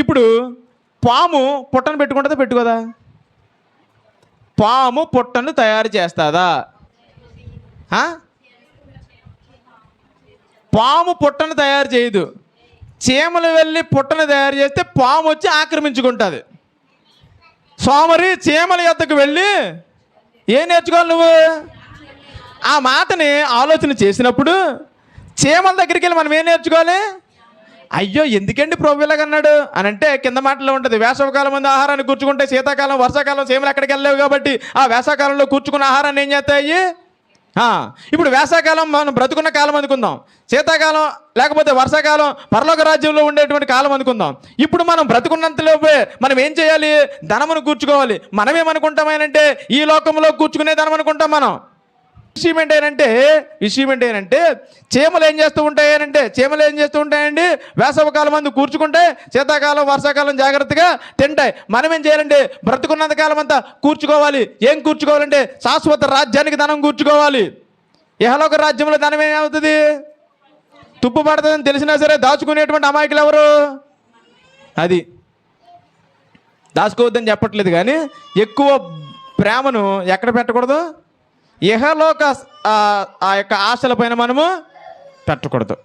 ఇప్పుడు పాము పుట్టను పెట్టుకుంటుందా పెట్టుకోదా? పాము పుట్టను తయారు చేస్తుందా? పాము పుట్టను తయారు చేయదు. చీమలు వెళ్ళి పుట్టను తయారు చేస్తే పాము వచ్చి ఆక్రమించుకుంటుంది. సోమరి చీమల యొద్దకు వెళ్ళి ఏం నేర్చుకోవాలి నువ్వు? ఆ మాటని ఆలోచన చేసినప్పుడు చీమల దగ్గరికి వెళ్ళి మనం ఏం నేర్చుకోవాలి? అయ్యో ఎందుకండి ప్రభు ఇలాగన్నాడు అని అంటే కింద మాటలో ఉంటుంది వేసవకాలం మంది ఆహారాన్ని కూర్చుకుంటే శీతాకాలం వర్షాకాలం సేమలు ఎక్కడికి వెళ్ళలేవు కాబట్టి ఆ వేసవకాలంలో కూర్చుకున్న ఆహారాన్ని ఏం చేస్తాయి? ఇప్పుడు వేసవకాలం మనం బ్రతుకున్న కాలం అనుకుందాం. శీతాకాలం లేకపోతే వర్షాకాలం పరలోక రాజ్యంలో ఉండేటువంటి కాలం అనుకుందాం. ఇప్పుడు మనం బ్రతుకున్నంతలోపే మనం ఏం చేయాలి? ధనమును కూర్చుకోవాలి. మనమేమనుకుంటామని అంటే ఈ లోకంలో కూర్చుకునే ధనం అనుకుంటాం మనం. విషయం ఏంటంటే విషయం ఏంటంటే చీమలు ఏం చేస్తూ ఉంటాయనంటే చీమలు ఏం చేస్తూ ఉంటాయండి? వేసవకాలం అందు కూర్చుకుంటే శీతాకాలం వర్షాకాలం జాగ్రత్తగా తింటాయి. మనం ఏం చేయాలంటే బ్రతుకున్నంత కాలం అంతా కూర్చుకోవాలి. ఏం కూర్చుకోవాలంటే శాశ్వత రాజ్యానికి ధనం కూర్చుకోవాలి. ఇహలోక రాజ్యంలో ధనం ఏమవుతుంది? తుప్పు పడుతుందని తెలిసినా సరే దాచుకునేటువంటి అమాయకులు ఎవరు? అది. దాచుకోవద్దని చెప్పట్లేదు కానీ ఎక్కువ ప్రేమను ఎక్కడ పెట్టకూడదు? ఇహలోక ఆ- యొక్క ఆశల పైన మనము పెట్టకూడదు